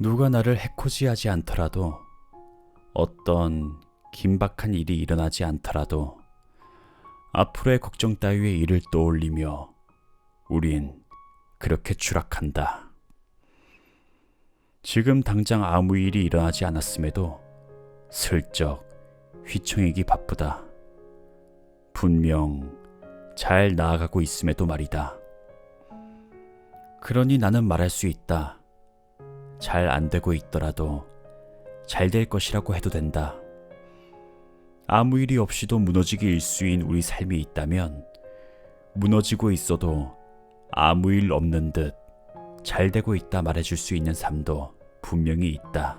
누가 나를 해코지하지 않더라도 어떤 긴박한 일이 일어나지 않더라도 앞으로의 걱정 따위의 일을 떠올리며 우린 그렇게 추락한다. 지금 당장 아무 일이 일어나지 않았음에도 슬쩍 휘청이기 바쁘다. 분명 잘 나아가고 있음에도 말이다. 그러니 나는 말할 수 있다. 잘 안 되고 있더라도 잘 될 것이라고 해도 된다. 아무 일이 없이도 무너지기 일수인 우리 삶이 있다면 무너지고 있어도 아무 일 없는 듯 잘 되고 있다 말해줄 수 있는 삶도 분명히 있다.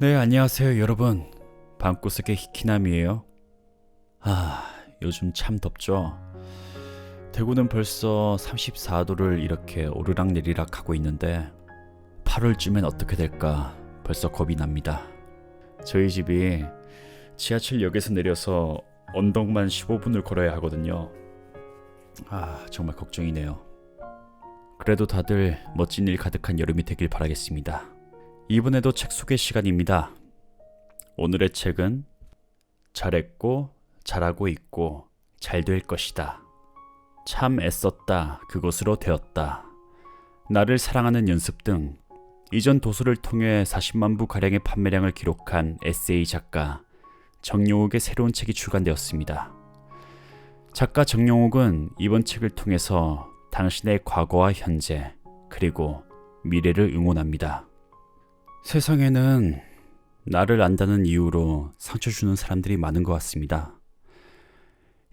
네, 안녕하세요, 여러분. 방구석의 히키남이에요. 아, 요즘 참 덥죠? 대구는 벌써 34도를 이렇게 오르락내리락 하고 있는데 8월쯤엔 어떻게 될까 벌써 겁이 납니다. 저희 집이 지하철역에서 내려서 언덕만 15분을 걸어야 하거든요. 아, 정말 걱정이네요. 그래도 다들 멋진 일 가득한 여름이 되길 바라겠습니다. 이번에도 책 소개 시간입니다. 오늘의 책은 잘했고 잘하고 있고 잘 될 것이다. 참 애썼다. 그것으로 되었다. 나를 사랑하는 연습 등 이전 도서를 통해 40만 부 가량의 판매량을 기록한 에세이 작가 정용욱의 새로운 책이 출간되었습니다. 작가 정용욱은 이번 책을 통해서 당신의 과거와 현재 그리고 미래를 응원합니다. 세상에는 나를 안다는 이유로 상처 주는 사람들이 많은 것 같습니다.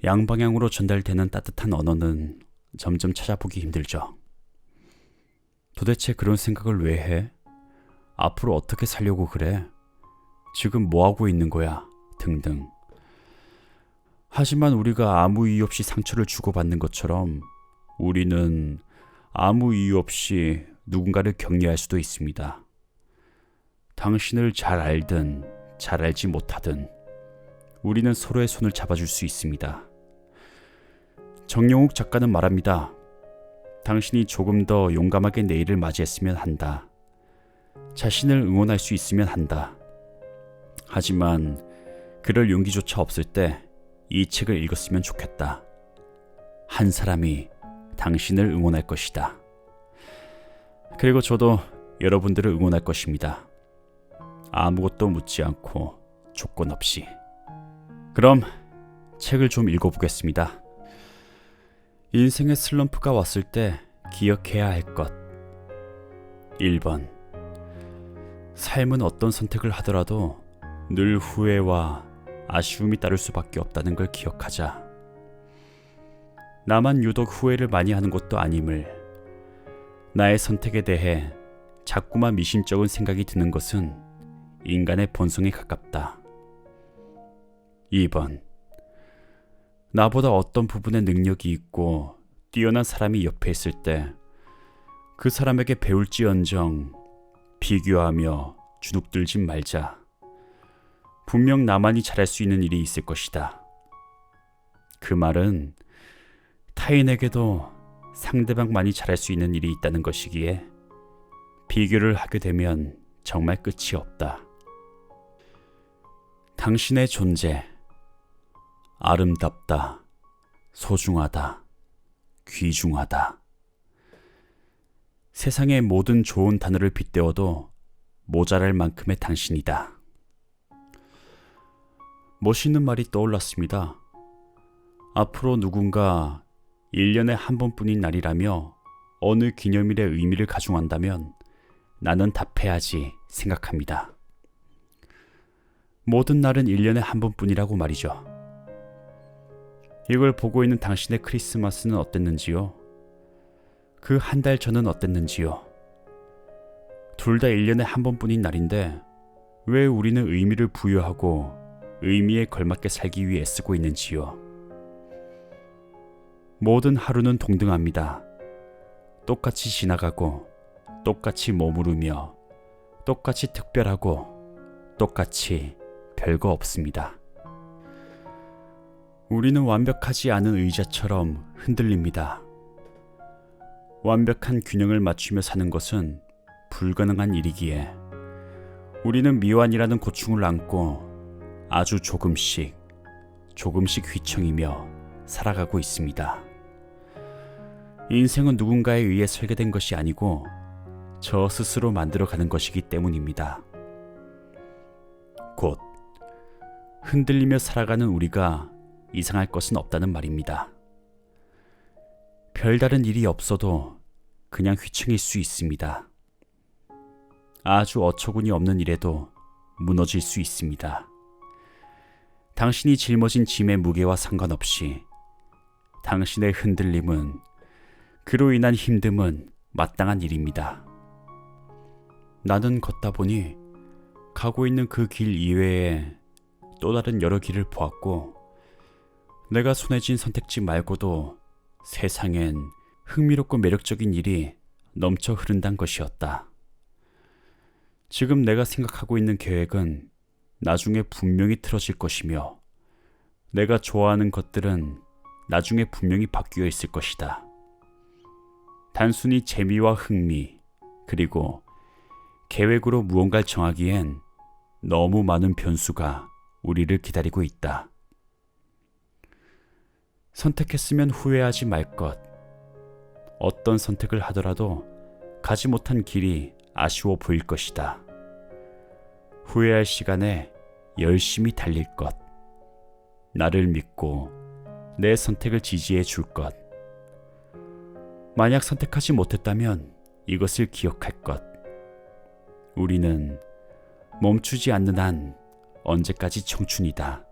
양방향으로 전달되는 따뜻한 언어는 점점 찾아보기 힘들죠. 도대체 그런 생각을 왜 해? 앞으로 어떻게 살려고 그래? 지금 뭐 하고 있는 거야? 등등. 하지만 우리가 아무 이유 없이 상처를 주고받는 것처럼 우리는 아무 이유 없이 누군가를 격려할 수도 있습니다. 당신을 잘 알든 잘 알지 못하든 우리는 서로의 손을 잡아줄 수 있습니다. 정용욱 작가는 말합니다. 당신이 조금 더 용감하게 내일을 맞이했으면 한다. 자신을 응원할 수 있으면 한다. 하지만 그럴 용기조차 없을 때 이 책을 읽었으면 좋겠다. 한 사람이 당신을 응원할 것이다. 그리고 저도 여러분들을 응원할 것입니다. 아무것도 묻지 않고 조건 없이. 그럼 책을 좀 읽어보겠습니다. 인생의 슬럼프가 왔을 때 기억해야 할 것. 1번. 삶은 어떤 선택을 하더라도 늘 후회와 아쉬움이 따를 수밖에 없다는 걸 기억하자. 나만 유독 후회를 많이 하는 것도 아님을. 나의 선택에 대해 자꾸만 미심쩍은 생각이 드는 것은 인간의 본성에 가깝다. 2번. 나보다 어떤 부분에 능력이 있고 뛰어난 사람이 옆에 있을 때 그 사람에게 배울지언정 비교하며 주눅들지 말자. 분명 나만이 잘할 수 있는 일이 있을 것이다. 그 말은 타인에게도 상대방만이 잘할 수 있는 일이 있다는 것이기에 비교를 하게 되면 정말 끝이 없다. 당신의 존재, 아름답다, 소중하다, 귀중하다. 세상의 모든 좋은 단어를 빗대어도 모자랄 만큼의 당신이다. 멋있는 말이 떠올랐습니다. 앞으로 누군가 1년에 한 번뿐인 날이라며 어느 기념일의 의미를 가중한다면 나는 답해야지 생각합니다. 모든 날은 1년에 한 번뿐이라고 말이죠. 이걸 보고 있는 당신의 크리스마스는 어땠는지요? 그 한 달 전은 어땠는지요? 둘 다 1년에 한 번뿐인 날인데 왜 우리는 의미를 부여하고 의미에 걸맞게 살기 위해 애쓰고 있는지요? 모든 하루는 동등합니다. 똑같이 지나가고 똑같이 머무르며 똑같이 특별하고 똑같이 별거 없습니다. 우리는 완벽하지 않은 의자처럼 흔들립니다. 완벽한 균형을 맞추며 사는 것은 불가능한 일이기에 우리는 미완이라는 고충을 안고 아주 조금씩 조금씩 휘청이며 살아가고 있습니다. 인생은 누군가에 의해 설계된 것이 아니고 저 스스로 만들어가는 것이기 때문입니다. 곧 흔들리며 살아가는 우리가 이상할 것은 없다는 말입니다. 별다른 일이 없어도 그냥 휘청일 수 있습니다. 아주 어처구니 없는 일에도 무너질 수 있습니다. 당신이 짊어진 짐의 무게와 상관없이 당신의 흔들림은 그로 인한 힘듦은 마땅한 일입니다. 나는 걷다 보니 가고 있는 그 길 이외에 또 다른 여러 길을 보았고 내가 손에 쥔 선택지 말고도 세상엔 흥미롭고 매력적인 일이 넘쳐 흐른단 것이었다. 지금 내가 생각하고 있는 계획은 나중에 분명히 틀어질 것이며 내가 좋아하는 것들은 나중에 분명히 바뀌어 있을 것이다. 단순히 재미와 흥미, 그리고 계획으로 무언가를 정하기엔 너무 많은 변수가 우리를 기다리고 있다. 선택했으면 후회하지 말 것. 어떤 선택을 하더라도 가지 못한 길이 아쉬워 보일 것이다. 후회할 시간에 열심히 달릴 것. 나를 믿고 내 선택을 지지해 줄 것. 만약 선택하지 못했다면 이것을 기억할 것. 우리는 멈추지 않는 한 언제까지 청춘이다.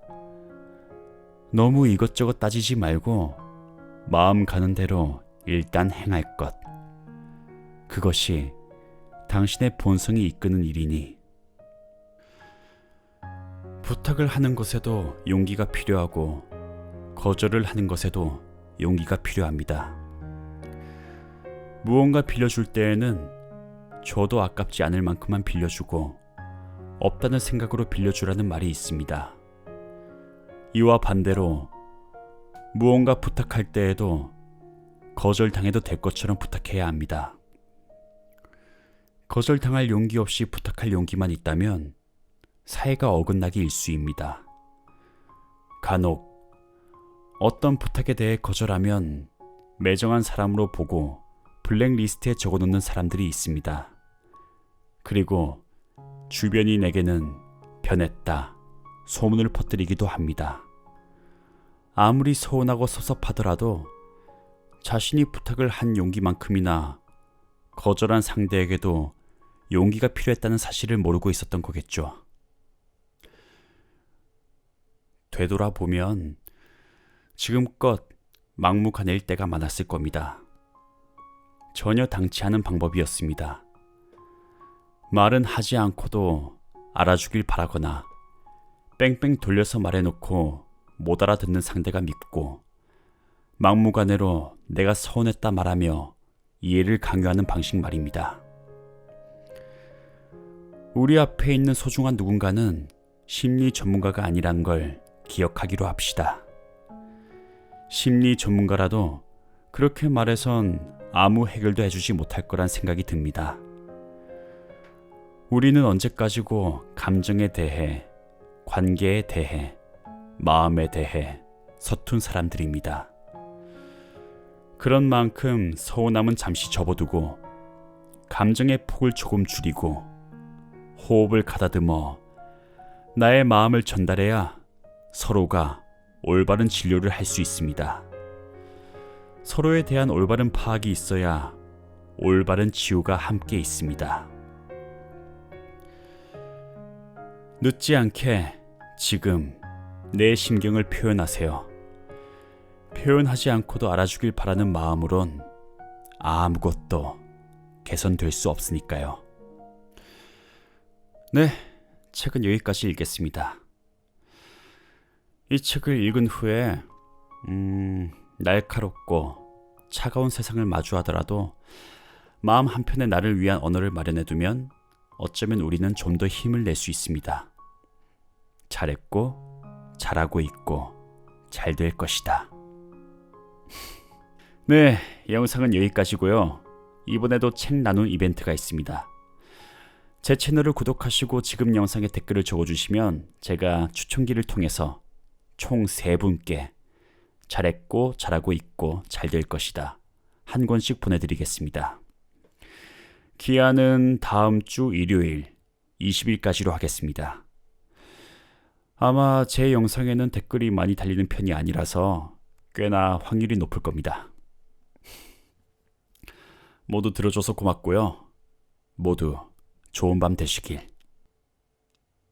너무 이것저것 따지지 말고 마음 가는 대로 일단 행할 것. 그것이 당신의 본성이 이끄는 일이니. 부탁을 하는 것에도 용기가 필요하고 거절을 하는 것에도 용기가 필요합니다. 무언가 빌려줄 때에는 줘도 아깝지 않을 만큼만 빌려주고 없다는 생각으로 빌려주라는 말이 있습니다. 이와 반대로 무언가 부탁할 때에도 거절당해도 될 것처럼 부탁해야 합니다. 거절당할 용기 없이 부탁할 용기만 있다면 사이가 어긋나기 일쑤입니다. 간혹 어떤 부탁에 대해 거절하면 매정한 사람으로 보고 블랙리스트에 적어놓는 사람들이 있습니다. 그리고 주변이 내게는 변했다 소문을 퍼뜨리기도 합니다. 아무리 서운하고 섭섭하더라도 자신이 부탁을 한 용기만큼이나 거절한 상대에게도 용기가 필요했다는 사실을 모르고 있었던 거겠죠. 되돌아보면 지금껏 막무가내 일 때가 많았을 겁니다. 전혀 당치 않은 방법이었습니다. 말은 하지 않고도 알아주길 바라거나 뺑뺑 돌려서 말해놓고 못 알아듣는 상대가 밉고 막무가내로 내가 서운했다 말하며 이해를 강요하는 방식 말입니다. 우리 앞에 있는 소중한 누군가는 심리 전문가가 아니란 걸 기억하기로 합시다. 심리 전문가라도 그렇게 말해선 아무 해결도 해주지 못할 거란 생각이 듭니다. 우리는 언제까지고 감정에 대해, 관계에 대해, 마음에 대해 서툰 사람들입니다. 그런 만큼 서운함은 잠시 접어두고 감정의 폭을 조금 줄이고 호흡을 가다듬어 나의 마음을 전달해야 서로가 올바른 진료를 할 수 있습니다. 서로에 대한 올바른 파악이 있어야 올바른 치유가 함께 있습니다. 늦지 않게 지금 내 심경을 표현하세요. 표현하지 않고도 알아주길 바라는 마음으론 아무것도 개선될 수 없으니까요. 네, 책은 여기까지 읽겠습니다. 이 책을 읽은 후에, 음, 날카롭고 차가운 세상을 마주하더라도 마음 한편에 나를 위한 언어를 마련해 두면 어쩌면 우리는 좀 더 힘을 낼 수 있습니다. 잘했고, 잘하고 있고, 잘 될 것이다. 네, 영상은 여기까지고요. 이번에도 책 나눔 이벤트가 있습니다. 제 채널을 구독하시고 지금 영상에 댓글을 적어주시면 제가 추천기를 통해서 총 3분께 잘했고 잘하고 있고 잘 될 것이다. 한 권씩 보내드리겠습니다. 기한은 다음 주 일요일 20일까지로 하겠습니다. 아마 제 영상에는 댓글이 많이 달리는 편이 아니라서 꽤나 확률이 높을 겁니다. 모두 들어줘서 고맙고요. 모두 좋은 밤 되시길.